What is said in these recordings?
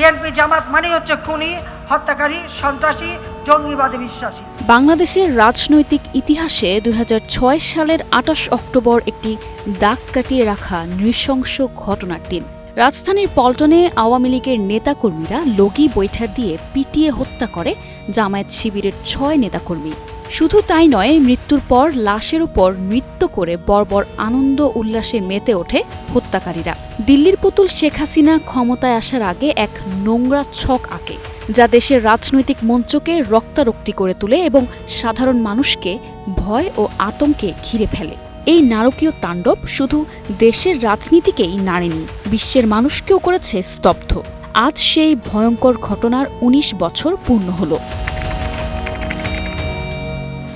BNP জামাত মানে হচ্ছে খুনি, হত্যাকারী, সন্ত্রাসী, জঙ্গিবাদী বিশ্বাসী। বাংলাদেশের রাজনৈতিক ইতিহাসে দুই হাজার ছয় সালের আঠাশ অক্টোবর একটি দাগ কাটিয়ে রাখা নৃশংস ঘটনার দিন। রাজধানীর পল্টনে আওয়ামী লীগের নেতাকর্মীরা লগি বৈঠা দিয়ে পিটিয়ে হত্যা করে জামায়াত শিবিরের ছয় নেতাকর্মী। শুধু তাই নয়, মৃত্যুর পর লাশের উপর নৃত্য করে বর্বর আনন্দ উল্লাসে মেতে ওঠে হত্যাকারীরা। দিল্লির পুতুল শেখ হাসিনা ক্ষমতায় আসার আগে এক নোংরা ছক আঁকে, যা দেশের রাজনৈতিক মঞ্চকে রক্তারক্তি করে তোলে এবং সাধারণ মানুষকে ভয় ও আতঙ্কে ঘিরে ফেলে। এই নারকীয় তাণ্ডব শুধু দেশের রাজনীতিকেই নাড়েনি, বিশ্বের মানুষকেও করেছে স্তব্ধ। আজ সেই ভয়ঙ্কর ঘটনার ১৯ বছর পূর্ণ হলো।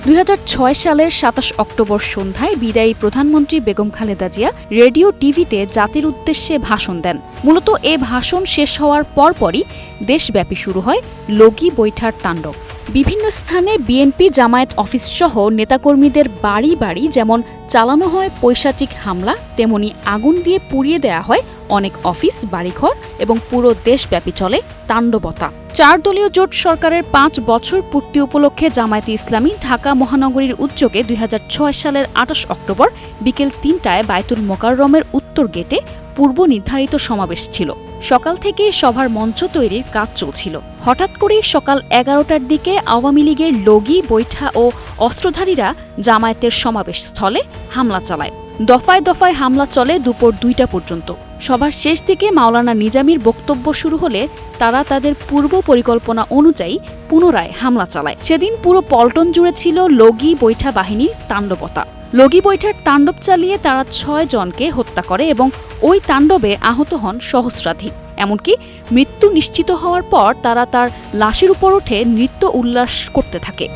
দুই হাজার ছয় সালের সাতাশ অক্টোবর সন্ধ্যায় বিদায়ী প্রধানমন্ত্রী বেগম খালেদা জিয়া রেডিও টিভিতে জাতির উদ্দেশ্যে ভাষণ দেন। মূলত এ ভাষণ শেষ হওয়ার পরপরই দেশব্যাপী শুরু হয় লগি বৈঠার তাণ্ডব। বিভিন্ন স্থানে বিএনপি জামায়াত অফিস সহ নেতাকর্মীদের বাড়ি বাড়ি যেমন চালানো হয় পৈশাচিক হামলা, তেমনি আগুন দিয়ে পুড়িয়ে দেয়া হয় অনেক অফিস, বাড়িঘর এবং পুরো দেশব্যাপী চলে তাণ্ডবতা। চার দলীয় জোট সরকারের পাঁচ বছর পূর্তি উপলক্ষে জামায়াতে ইসলামী ঢাকা মহানগরীর উদ্যোগে দুই হাজার ছয় সালের আঠাশ অক্টোবর বিকেল তিনটায় বায়তুল মোকাররমের উত্তর গেটে পূর্ব নির্ধারিত সমাবেশ ছিল। সকাল থেকে সভার মঞ্চ তৈরির কাজ চলছিল। হঠাৎ করেই সকাল এগারোটার দিকে আওয়ামী লীগের লগি, বৈঠা ও অস্ত্রধারীরা জামায়াতের সমাবেশ স্থলে হামলা চালায়। দফায় দফায় হামলা চলে দুপুর দুইটা পর্যন্ত। সবার শেষ দিকে মাওলানা নিজামির বক্তব্য শুরু হলে তারা তাদের পূর্ব পরিকল্পনা অনুযায়ী পুনরায় হামলা চালায়। সেদিন পুরো পল্টন জুড়ে ছিল লগি বৈঠা বাহিনীর তাণ্ডবতা। লগি বৈঠার তাণ্ডব চালিয়ে তারা ছয় জনকে হত্যা করে এবং ওই তাণ্ডবে আহত হন সহস্রাধিক। এমনকি মৃত্যু নিশ্চিত হওয়ার পর তারা তার লাশের উপর উঠে নৃত্য উল্লাস করতে থাকে।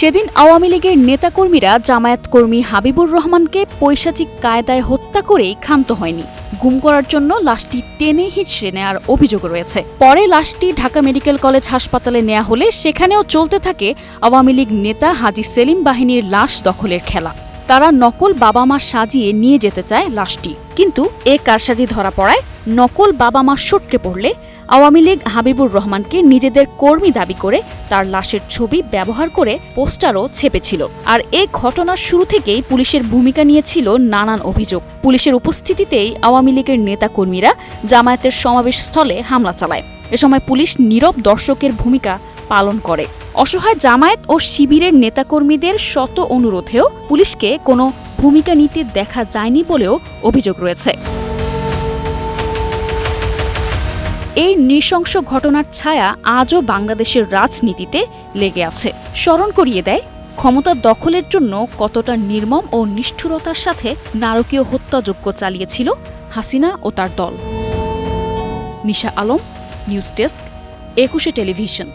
সেদিন আওয়ামী লীগের নেতাকর্মীরা জামায়াত কর্মী হাবিবুর রহমানকে পৈশাচিক কায়দায় হত্যা করেই ক্ষান্ত হয়নি। গুম করার জন্য লাশটি টেনে হিঁচড়ে নেওয়ার অভিযোগ রয়েছে। পরে লাশটি ঢাকা মেডিকেল কলেজ হাসপাতালে নেওয়া হলে সেখানেও চলতে থাকে আওয়ামী লীগ নেতা হাজি সেলিম বাহিনীর লাশ দখলের খেলা। তারা নকল বাবা মা সাজিয়ে নিয়ে যেতে চায় লাশটি। কিন্তু এ কারসাজি ধরা পড়ায় নকল বাবা মা সটকে পড়লে আওয়ামী লীগ হাবিবুর রহমানকে নিজেদের কর্মী দাবি করে তার লাশের ছবি ব্যবহার করে পোস্টারও ছেপেছিল। আর এ ঘটনার শুরু থেকেই পুলিশের ভূমিকা নিয়েছিল নানান অভিযোগ। পুলিশের উপস্থিতিতেই আওয়ামী লীগের নেতাকর্মীরা জামায়াতের সমাবেশ স্থলে হামলা চালায়। এ সময় পুলিশ নীরব দর্শকের ভূমিকা পালন করে। অসহায় জামায়াত ও শিবিরের নেতাকর্মীদের শত অনুরোধেও পুলিশকে কোনো ভূমিকা নিতে দেখা যায়নি বলেও অভিযোগ রয়েছে। এই নৃশংস ঘটনার ছায়া আজও বাংলাদেশের রাজনীতিতে লেগে আছে। স্মরণ করিয়ে দেয়, ক্ষমতা দখলের জন্য কতটা নির্মম ও নিষ্ঠুরতার সাথে নারকীয় হত্যাযজ্ঞ চালিয়েছিল হাসিনা ও তার দল। Nisha Alam, news desk, Ekushey television.